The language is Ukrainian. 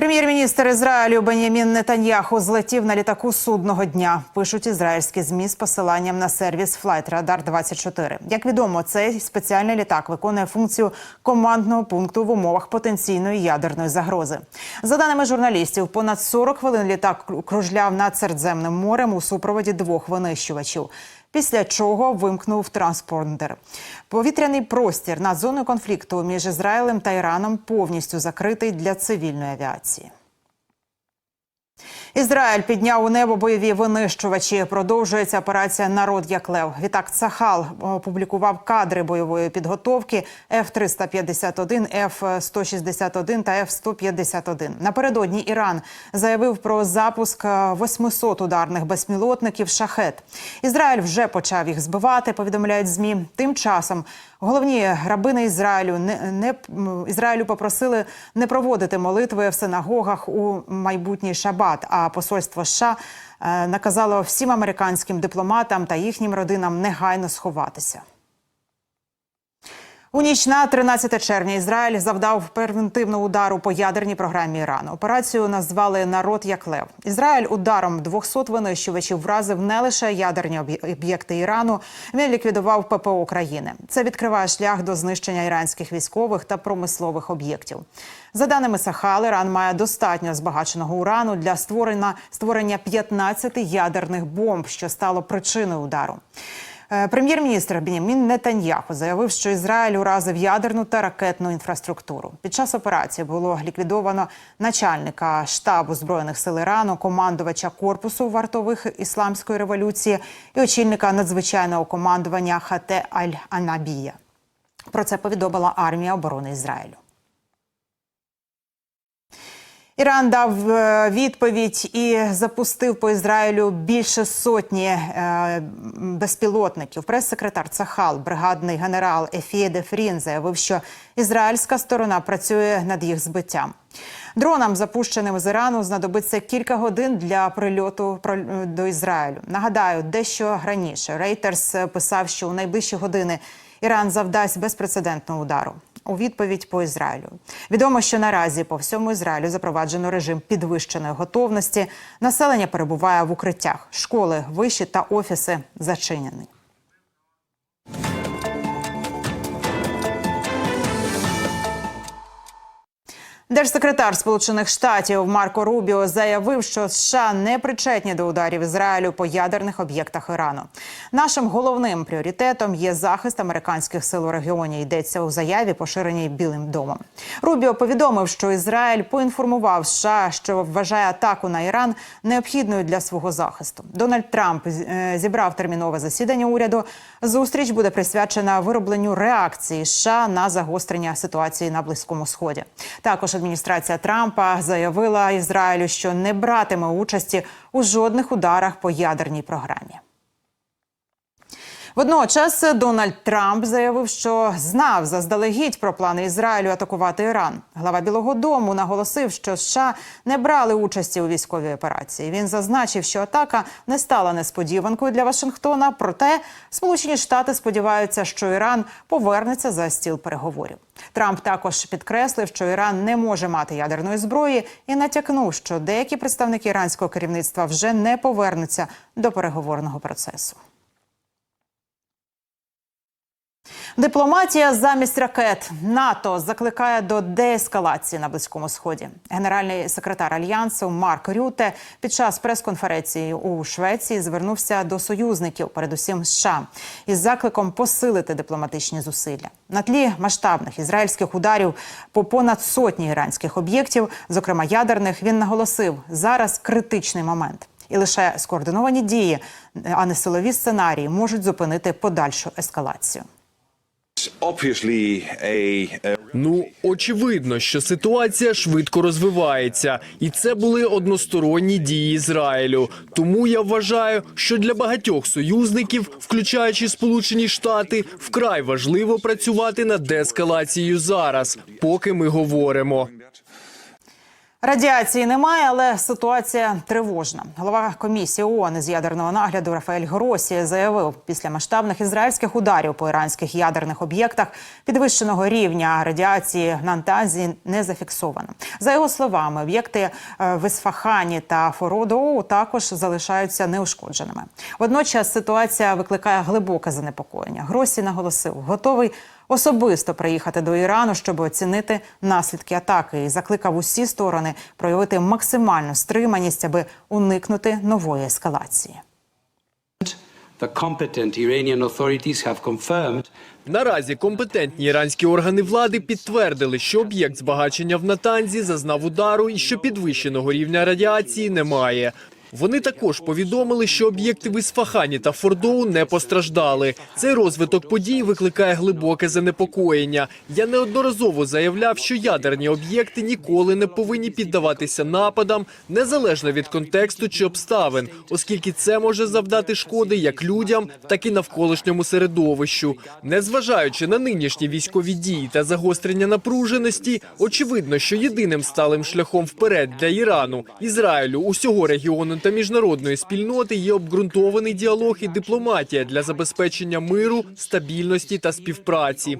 Прем'єр-міністр Ізраїлю Бенямін Нетаньяху злетів на літаку судного дня. Пишуть ізраїльські змі з посиланням на сервіс Radar 24 Як відомо, цей спеціальний літак виконує функцію командного пункту в умовах потенційної ядерної загрози. За даними журналістів, понад 40 хвилин літак кружляв над Середземним морем у супроводі двох винищувачів. Після чого вимкнув транспондер. Повітряний простір над зоною конфлікту між Ізраїлем та Іраном повністю закритий для цивільної авіації. Ізраїль підняв у небо бойові винищувачі. Продовжується операція Народ як лев. Відтак Цахал опублікував кадри бойової підготовки F-351, F-161 та F-151. Напередодні Іран заявив про запуск 800 ударних безпілотників шахет. Ізраїль вже почав їх збивати. Повідомляють змі. Тим часом головні рабини Ізраїлю не, не Ізраїлю попросили не проводити молитви в синагогах у майбутній шабат. А посольство США е, наказало всім американським дипломатам та їхнім родинам негайно сховатися. У ніч на 13 червня Ізраїль завдав превентивного удару по ядерній програмі Ірану. Операцію назвали Народ як лев. Ізраїль ударом 200 винищувачів вразив не лише ядерні об'єкти Ірану. Він ліквідував ППО України. Це відкриває шлях до знищення іранських військових та промислових об'єктів. За даними Сахал, Іран має достатньо збагаченого урану для створення створення 15 ядерних бомб, що стало причиною удару. Прем'єр-міністр Бенямін Нетаньяху заявив, що Ізраїль уразив ядерну та ракетну інфраструктуру. Під час операції було ліквідовано начальника штабу збройних сил Ірану, командувача корпусу вартових ісламської революції і очільника надзвичайного командування Хате Аль-Анабія. Про це повідомила армія оборони Ізраїлю. Іран дав відповідь і запустив по Ізраїлю більше сотні безпілотників. Прес-секретар Цахал, бригадний генерал Ефіє Дефрін, заявив, що ізраїльська сторона працює над їх збиттям. Дронам, запущеним з Ірану, знадобиться кілька годин для прильоту до Ізраїлю. Нагадаю, дещо раніше Рейтерс писав, що у найближчі години Іран завдасть безпрецедентного удару. У відповідь по Ізраїлю відомо, що наразі по всьому Ізраїлю запроваджено режим підвищеної готовності. Населення перебуває в укриттях, школи, виші та офіси зачинені. Держсекретар Сполучених Штатів Марко Рубіо заявив, що США не причетні до ударів Ізраїлю по ядерних об'єктах Ірану. Нашим головним пріоритетом є захист американських сил у регіоні. Йдеться у заяві, поширеній Білим домом. Рубіо повідомив, що Ізраїль поінформував США, що вважає атаку на Іран необхідною для свого захисту. Дональд Трамп зібрав термінове засідання уряду. Зустріч буде присвячена виробленню реакції США на загострення ситуації на близькому сході. Також адміністрація Трампа заявила Ізраїлю, що не братиме участі у жодних ударах по ядерній програмі. Водночас Дональд Трамп заявив, що знав заздалегідь про плани Ізраїлю атакувати Іран. Глава Білого Дому наголосив, що США не брали участі у військовій операції. Він зазначив, що атака не стала несподіванкою для Вашингтона. Проте Сполучені Штати сподіваються, що Іран повернеться за стіл переговорів. Трамп також підкреслив, що Іран не може мати ядерної зброї, і натякнув, що деякі представники іранського керівництва вже не повернуться до переговорного процесу. Дипломатія замість ракет НАТО закликає до деескалації на близькому сході. Генеральний секретар альянсу Марк Рюте під час прес-конференції у Швеції звернувся до союзників, передусім США, із закликом посилити дипломатичні зусилля на тлі масштабних ізраїльських ударів по понад сотні іранських об'єктів, зокрема ядерних. Він наголосив, зараз критичний момент. І лише скоординовані дії, а не силові сценарії, можуть зупинити подальшу ескалацію. Ну очевидно, що ситуація швидко розвивається, і це були односторонні дії Ізраїлю. Тому я вважаю, що для багатьох союзників, включаючи Сполучені Штати, вкрай важливо працювати над деескалацією зараз, поки ми говоримо. Радіації немає, але ситуація тривожна. Голова комісії ООН з ядерного нагляду Рафаель Гросі заявив, після масштабних ізраїльських ударів по іранських ядерних об'єктах підвищеного рівня радіації в Нантазі не зафіксовано. За його словами, об'єкти е, в Ісфахані та Фородоу також залишаються неушкодженими. Водночас ситуація викликає глибоке занепокоєння. Гросі наголосив, готовий особисто приїхати до Ірану, щоб оцінити наслідки атаки, і закликав усі сторони проявити максимальну стриманість, аби уникнути нової ескалації. The competent Iranian authorities have confirmed Наразі компетентні іранські органи влади підтвердили, що об'єкт збагачення в Натанзі зазнав удару і що підвищеного рівня радіації немає. Вони також повідомили, що об'єкти в Ісфахані та Фордоу не постраждали. Цей розвиток подій викликає глибоке занепокоєння. Я неодноразово заявляв, що ядерні об'єкти ніколи не повинні піддаватися нападам, незалежно від контексту чи обставин, оскільки це може завдати шкоди як людям, так і навколишньому середовищу. Незважаючи на нинішні військові дії та загострення напруженості, очевидно, що єдиним сталим шляхом вперед для Ірану, Ізраїлю, усього регіону та міжнародної спільноти є обґрунтований діалог і дипломатія для забезпечення миру, стабільності та співпраці.